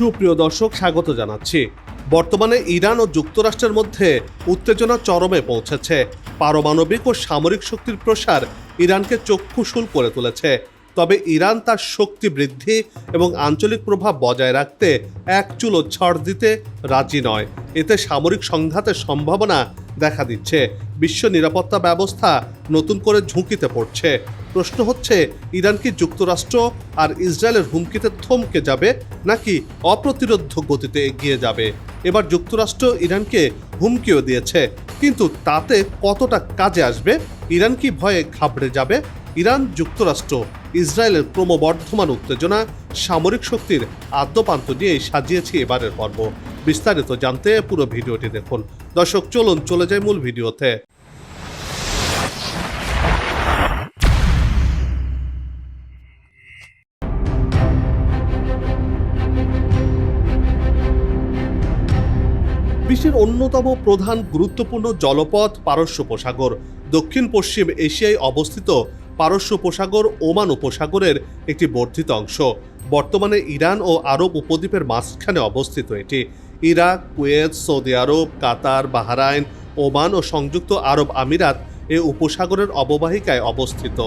সুপ্রিয় দর্শক, স্বাগত জানাচ্ছি। বর্তমানে ইরান ও যুক্তরাষ্ট্রের মধ্যে উত্তেজনা চরমে পৌঁছেছে। পারমাণবিক ও সামরিক শক্তির প্রসার ইরানকে চক্ষুশূল করে তুলেছে। তবে ইরান তার শক্তি বৃদ্ধি এবং আঞ্চলিক প্রভাব বজায় রাখতে এক চুলো ছাড় দিতে রাজি নয়। এতে সামরিক সংঘাতের সম্ভাবনা দেখা দিচ্ছে। বিশ্ব নিরাপত্তা ব্যবস্থা নতুন করে ঝুঁকিতে পড়ছে। প্রশ্ন হচ্ছে, ইরান কি যুক্তরাষ্ট্র আর ইসরায়েলের হুমকিতে থমকে যাবে নাকি অপ্রতিরোধ গতিতে এগিয়ে যাবে? এবার যুক্তরাষ্ট্র ইরানকে হুমকিও দিয়েছে, কিন্তু তাতে কতটা কাজে আসবে? ইরান কি ভয়ে ঘাবড়ে যাবে? ইরান, যুক্তরাষ্ট্র, ইসরায়েলের ক্রমবর্ধমান উত্তেজনা, সামরিক শক্তির আদ্যপান্ত নিয়েই সাজিয়েছি এবারের পর্ব। বিস্তারিত জানতে পুরো ভিডিওটি দেখুন। দর্শক, চলুন, চলে যায় মূল ভিডিওতে। বিশ্বের অন্যতম প্রধান গুরুত্বপূর্ণ জলপথ পারস্য উপসাগর। দক্ষিণ পশ্চিম এশিয়ায় অবস্থিত পারস্য উপসাগর ওমান উপসাগরের একটি বর্ধিত অংশ। বর্তমানে ইরান ও আরব উপদ্বীপের মাঝখানে অবস্থিত এটি। Iraq, Kuwait, Saudi Arabia, Qatar, Bahrain, Oman ও সংযুক্ত আরব আমিরাত এ উপসাগরের অববাহিকায় অবস্থিত।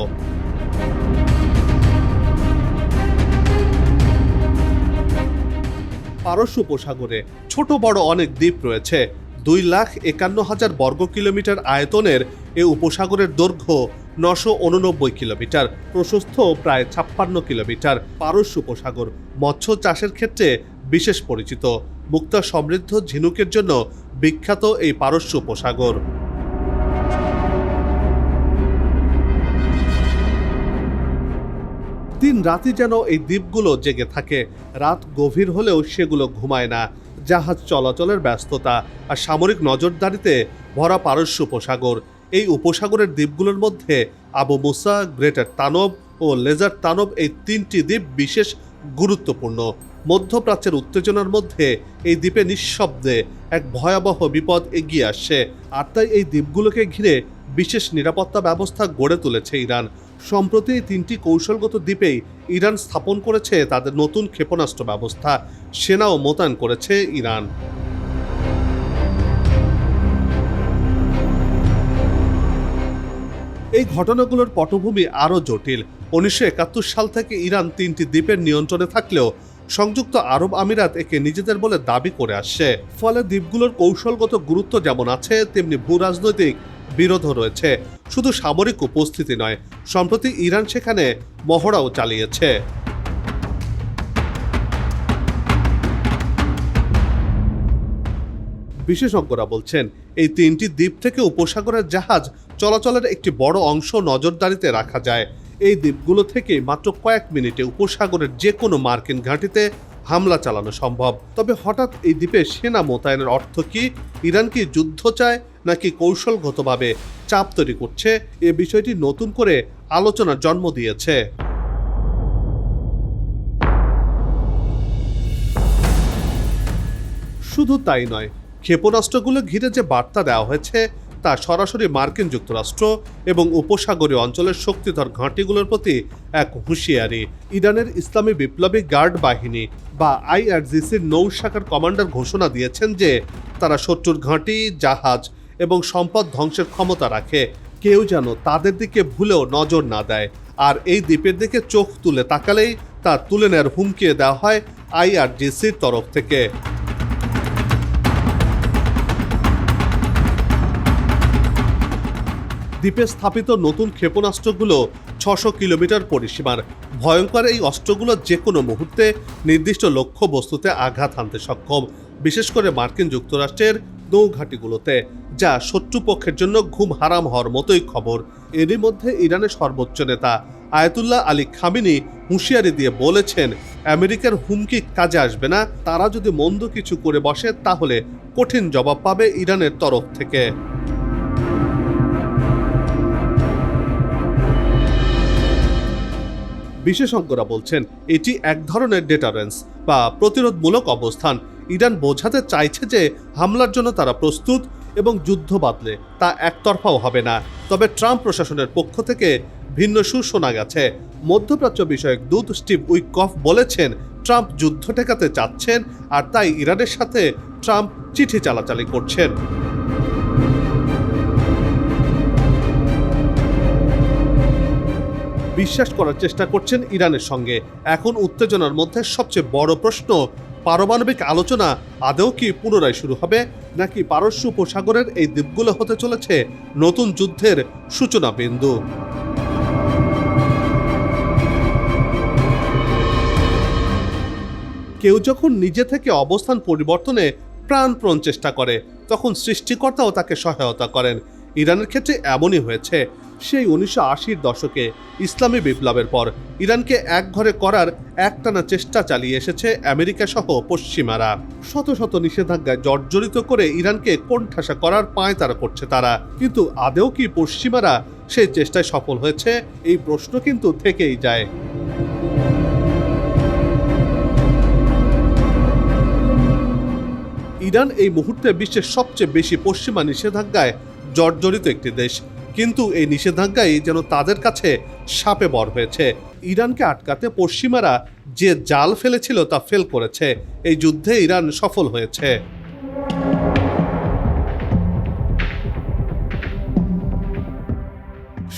পারস্য উপসাগরে। ছোট বড় অনেক দ্বীপ রয়েছে। দুই লাখ একান্ন হাজার বর্গ কিলোমিটার আয়তনের এ উপসাগরের দৈর্ঘ্য নশো উননব্বই কিলোমিটার, প্রশস্ত প্রায় ছাপ্পান্ন কিলোমিটার। পারস্য উপসাগর মৎস্য চাষের ক্ষেত্রে বিশেষ পরিচিত। মুক্তা সমৃদ্ধ ঝিনুকের জন্য বিখ্যাত এই পারস্য উপসাগর। দিন রাতি যেন এই দ্বীপগুলো জেগে থাকে। রাত গভীর হলেও সেগুলো ঘুমায় না। জাহাজ চলাচলের ব্যস্ততা আর সামরিক নজরদারিতে ভরা পারস্য উপসাগর। এই উপসাগরের দ্বীপগুলোর মধ্যে আবু মুসা, গ্রেটার তানব ও লেজার তানব এই তিনটি দ্বীপ বিশেষ গুরুত্বপূর্ণ। মধ্যপ্রাচ্যের উত্তেজনার মধ্যে এই দ্বীপে নিঃশব্দে এক ভয়াবহ বিপদ এগিয়ে আসছে। আর তাই এই দ্বীপগুলোকে ঘিরে বিশেষ নিরাপত্তা ব্যবস্থা গড়ে তুলেছে ইরান। সম্প্রতি এই তিনটি কৌশলগত দ্বীপেই ইরান স্থাপন করেছে তাদের নতুন ক্ষেপণাস্ত্র ব্যবস্থা, সেনাও মোতায়েন করেছে ইরান। এই ঘটনাগুলোর পটভূমি আরও জটিল। উনিশশো একাত্তর সাল থেকে ইরান তিনটি দ্বীপের নিয়ন্ত্রণে থাকলেও সংযুক্ত আরব আমিরাত একে নিজেদের বলে দাবি করে আসছে। ফলে দ্বীপগুলোর কৌশলগত গুরুত্ব যেমন আছে, তেমনি ভূ বিরোধও রয়েছে। শুধু সামরিক উপস্থিতি নয়, সম্প্রতি ইরান সেখানে মহড়াও চালিয়েছে। বিশেষজ্ঞরা বলছেন, এই তিনটি দ্বীপ থেকে উপসাগরের জাহাজ চলাচলের একটি বড় অংশ নজরদারিতে রাখা যায়। এই দ্বীপগুলো থেকে মাত্র কয়েক মিনিটে উপসাগরের যে কোনো মার্কিন ঘাঁটিতে হামলা চালানো সম্ভব। তবে হঠাৎ এই দ্বীপে সেনা মোতায়েনের অর্থ কি? ইরান কি যুদ্ধ চায় নাকি কৌশলগতভাবে চাপ তৈরি করছে, এ বিষয়টি নতুন করে আলোচনার জন্ম দিয়েছে। শুধু তাই নয়, ক্ষেপণাস্ত্রগুলো ঘিরে যে বার্তা দেওয়া হয়েছে, তা সরাসরি মার্কিন যুক্তরাষ্ট্র এবং উপসাগরীয় অঞ্চলের শক্তিধর ঘাঁটিগুলোর প্রতি এক হুঁশিয়ারি। ইরানের ইসলামী বিপ্লবী গার্ড বাহিনী বা আইআরজিসির নৌ শাখার কমান্ডার ঘোষণা দিয়েছেন যে তারা শত্রুর ঘাঁটি, জাহাজ এবং সম্পদ ধ্বংসের ক্ষমতা রাখে। কেউ যেন তাদের দিকে ভুলেও নজর না দেয়। আর এই দ্বীপের দিকে চোখ তুলে তাকালেই তা তুলে নেওয়ার হুমকি দেওয়া হয় আইআরজিসির তরফ থেকে। দ্বীপে স্থাপিত নতুন ক্ষেপণাস্ত্রগুলো ছশো কিলোমিটার পরিসীমার। ভয়ঙ্কর এই অস্ত্রগুলো যে কোনো মুহূর্তে নির্দিষ্ট লক্ষ্য বস্তুতে আঘাত হানতে সক্ষম, বিশেষ করে মার্কিন যুক্তরাষ্ট্রের নৌঘাটিগুলোতে, যা শত্রুপক্ষের জন্য ঘুম হারাম হওয়ার মতোই খবর। এরই মধ্যে ইরানের সর্বোচ্চ নেতা আয়াতুল্লাহ আলী খামিনি হুঁশিয়ারি দিয়ে বলেছেন, আমেরিকার হুমকি কাজে আসবে না, তারা যদি মন্দ কিছু করে বসে, তাহলে কঠিন জবাব পাবে ইরানের তরফ থেকে। বিশেষজ্ঞরা বলছেন, এটি এক ধরনের ডেটারেন্স বা প্রতিরোধমূলক অবস্থান। ইরান বোঝাতে চাইছে যে হামলার জন্য তারা প্রস্তুত এবং যুদ্ধ বাদলে তা একতরফাও হবে না। তবে ট্রাম্প প্রশাসনের পক্ষ থেকে ভিন্ন সুর শোনা গেছে। মধ্যপ্রাচ্য বিষয়ক দূত স্টিভ উইকফ বলেছেন, ট্রাম্প যুদ্ধ ঠেকাতে চাচ্ছেন আর তাই ইরানের সাথে ট্রাম্প চিঠি চালাচালি করছেন। বিশ্বাস করার চেষ্টা করছেন ইরানের সঙ্গে। এখন উত্তেজনার মধ্যে সবচেয়ে বড় প্রশ্ন, পারমাণবিক আলোচনা আদৌ কি পুনরায় শুরু হবে, নাকি পারস্য উপসাগরের এই দ্বীপগুলো হতে চলেছে নতুন যুদ্ধের সূচনা বিন্দু? কেউ যখন নিজে থেকে অবস্থান পরিবর্তনে প্রাণপ্রণ চেষ্টা করে, তখন সৃষ্টিকর্তাও তাকে সহায়তা করেন। ইরানের ক্ষেত্রে এমনই হয়েছে। সেই উনিশশো আশির দশকে ইসলামী বিপ্লবের পর ইরানকে একঘরে করার একটানা চেষ্টা চালিয়ে এসেছে আমেরিকা সহ পশ্চিমারা। শত শত নিষেধাজ্ঞায় জর্জরিত করে ইরানকে কোণঠাসা করার পায় তারা করছে তারা। কিন্তু আদেও কি পশ্চিমারা সেই চেষ্টায় সফল হয়েছে? এই প্রশ্ন কিন্তু থেকেই যায়। ইরান এই মুহূর্তে বিশ্বের সবচেয়ে বেশি পশ্চিমা নিষেধাজ্ঞায় জর্জরিত একটি দেশ। কিন্তু এই নিষেধাজ্ঞাই যেন তাদের কাছে সাপে বর হয়েছে। ইরানকে আটকাতে পশ্চিমারা যে জাল ফেলেছিল তা ফেল করেছে। এই যুদ্ধে ইরান সফল হয়েছে।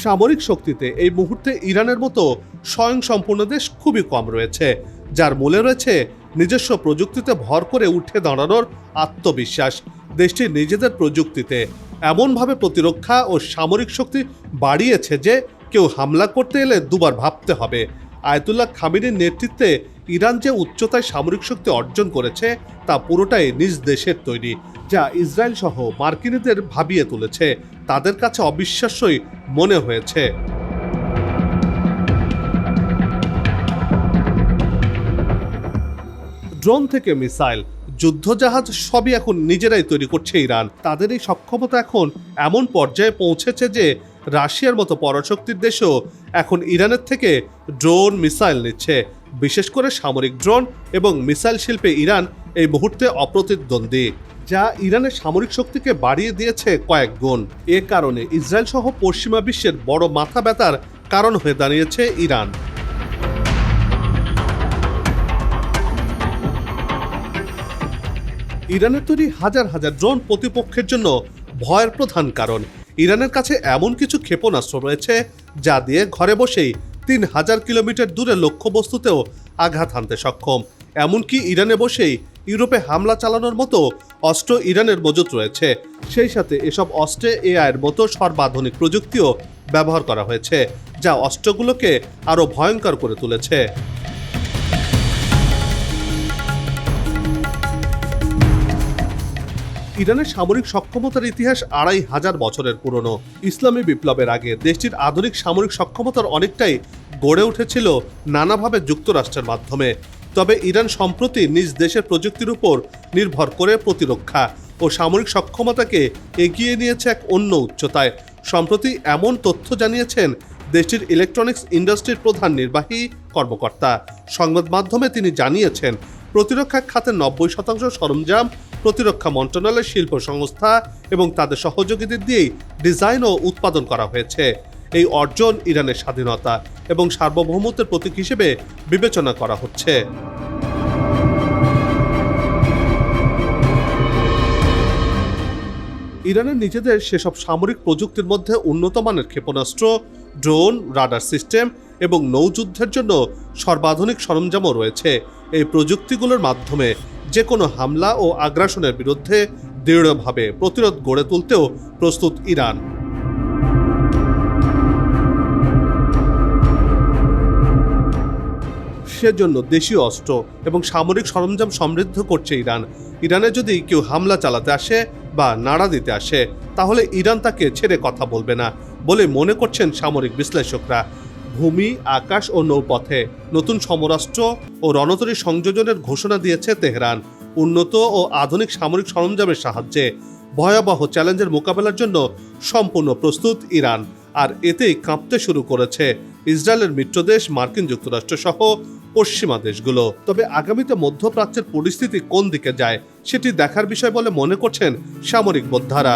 সামরিক শক্তিতে এই মুহূর্তে ইরানের মতো স্বয়ংসম্পূর্ণ দেশ খুবই কম রয়েছে। যার মূলে রয়েছে নিজস্ব প্রযুক্তিতে ভর করে উঠে দাঁড়ানোর আত্মবিশ্বাস। দেশটির নিজেদের প্রযুক্তিতে এমনভাবে প্রতিরক্ষা ও সামরিক শক্তি বাড়িয়েছে যে কেউ হামলা করতে এলে দুবার ভাবতে হবে। আয়তুল্লাহ খামিনের নেতৃত্বে ইরান যে উচ্চতায় সামরিক শক্তি অর্জন করেছে, তা পুরোটাই নিজ দেশের তৈরি, যা ইসরায়েল সহ মার্কিনীদের ভাবিয়ে তুলেছে। তাদের কাছে অবিশ্বাস্যই মনে হয়েছে। ড্রোন থেকে মিসাইল যুদ্ধজাহাজ সবই এখন নিজেরাই তৈরি করছে ইরান। তাদের এই সক্ষমতা এখন এমন পর্যায়ে পৌঁছেছে যে রাশিয়ার মতো পরাশক্তির দেশও এখন ইরানের থেকে ড্রোন, মিসাইল নিচ্ছে। বিশেষ করে সামরিক ড্রোন এবং মিসাইল শিল্পে ইরান এই মুহূর্তে অপ্রতিদ্বন্দ্বী, যা ইরানের সামরিক শক্তিকে বাড়িয়ে দিয়েছে কয়েক গুণ। এ কারণে ইসরায়েল সহ পশ্চিমা বিশ্বের বড় মাথা ব্যথার কারণ হয়ে দাঁড়িয়েছে ইরান। ইরানের তৈরি হাজার হাজার ড্রোন প্রতিপক্ষের জন্য ভয়ের প্রধান কারণ। ইরানের কাছে এমন কিছু ক্ষেপণাস্ত্র রয়েছে যা দিয়ে ঘরে বসেই তিন হাজার কিলোমিটার দূরে লক্ষ্যবস্তুতেও আঘাত হানতে সক্ষম। এমনকি ইরানে বসেই ইউরোপে হামলা চালানোর মতো অস্ত্র ইরানের মজুত রয়েছে। সেই সাথে এসব অস্ত্রে এআইয়ের মতো সর্বাধুনিক প্রযুক্তিও ব্যবহার করা হয়েছে, যা অস্ত্রগুলোকে আরও ভয়ঙ্কর করে তুলেছে। ইরানের সামরিক সক্ষমতার ইতিহাস আড়াই হাজার বছরের পুরনো। ইসলামী বিপ্লবের আগে দেশটির আধুনিক সামরিক সক্ষমতার অনেকটাই গড়ে উঠেছিল নানাভাবে যুক্তরাষ্ট্রের মাধ্যমে। তবে ইরান সম্প্রতি নিজ দেশের প্রযুক্তির উপর নির্ভর করে প্রতিরক্ষা ও সামরিক সক্ষমতাকে এগিয়ে নিয়েছে এক অন্য উচ্চতায়। সম্প্রতি এমন তথ্য জানিয়েছেন দেশটির ইলেকট্রনিক্স ইন্ডাস্ট্রির প্রধান নির্বাহী কর্মকর্তা। সংবাদ মাধ্যমে তিনি জানিয়েছেন, প্রতিরক্ষা খাতের নব্বই শতাংশ সরঞ্জাম প্রতিরক্ষা মন্ত্রণালয়ের শিল্প সংস্থা এবং তাদের সহযোগীদের দিয়েই ডিজাইন ও উৎপাদন করা হয়েছে। এই অর্জন ইরানের স্বাধীনতা এবং সার্বভৌমত্বের প্রতীক হিসেবে বিবেচনা করা হচ্ছে। ইরানের নিজেদের সেসব সামরিক প্রযুক্তির মধ্যে উন্নত মানের ক্ষেপণাস্ত্র, ড্রোন, রাডার সিস্টেম এবং নৌযুদ্ধের জন্য সর্বাধুনিক সরঞ্জামও রয়েছে। এই প্রযুক্তিগুলোর মাধ্যমে যে কোনো হামলা ও আগ্রাসনের বিরুদ্ধে দৃঢ়ভাবে প্রতিরোধ গড়ে তুলতেও প্রস্তুত ইরান। সেজন্য দেশীয় অস্ত্র এবং সামরিক সরঞ্জাম সমৃদ্ধ করছে ইরান। ইরানে যদি কেউ হামলা চালাতে আসে বা নাড়া দিতে আসে, তাহলে ইরান তাকে ছেড়ে কথা বলবে না বলে মনে করছেন সামরিক বিশ্লেষকরা। ভূমি, আকাশ ও নৌপথে। নতুন সমরাষ্ট্র ও রণতরী সংযোজনের ঘোষণা দিয়েছে তেহরান। উন্নত ও আধুনিক সামরিক সরঞ্জামের সাহায্যে। ভয়াবহ চ্যালেঞ্জের মোকাবেলার জন্য সম্পূর্ণ প্রস্তুত ইরান। আর এতেই কাঁপতে শুরু করেছে ইসরায়েলের মিত্রদেশ মার্কিন যুক্তরাষ্ট্র সহ পশ্চিমা দেশগুলো। তবে আগামীতে মধ্যপ্রাচ্যের পরিস্থিতি কোন দিকে যায়, সেটি দেখার বিষয় বলে মনে করছেন সামরিক বোদ্ধারা।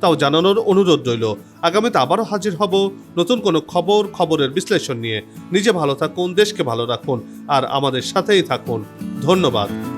তাও জানানোর অনুরোধ রইল। আগামীতে আবারও হাজির হব। নতুন কোনো খবর, খবরের বিশ্লেষণ নিয়ে। নিজে ভালো থাকুন, দেশকে ভালো রাখুন। আর আমাদের সাথেই থাকুন। ধন্যবাদ।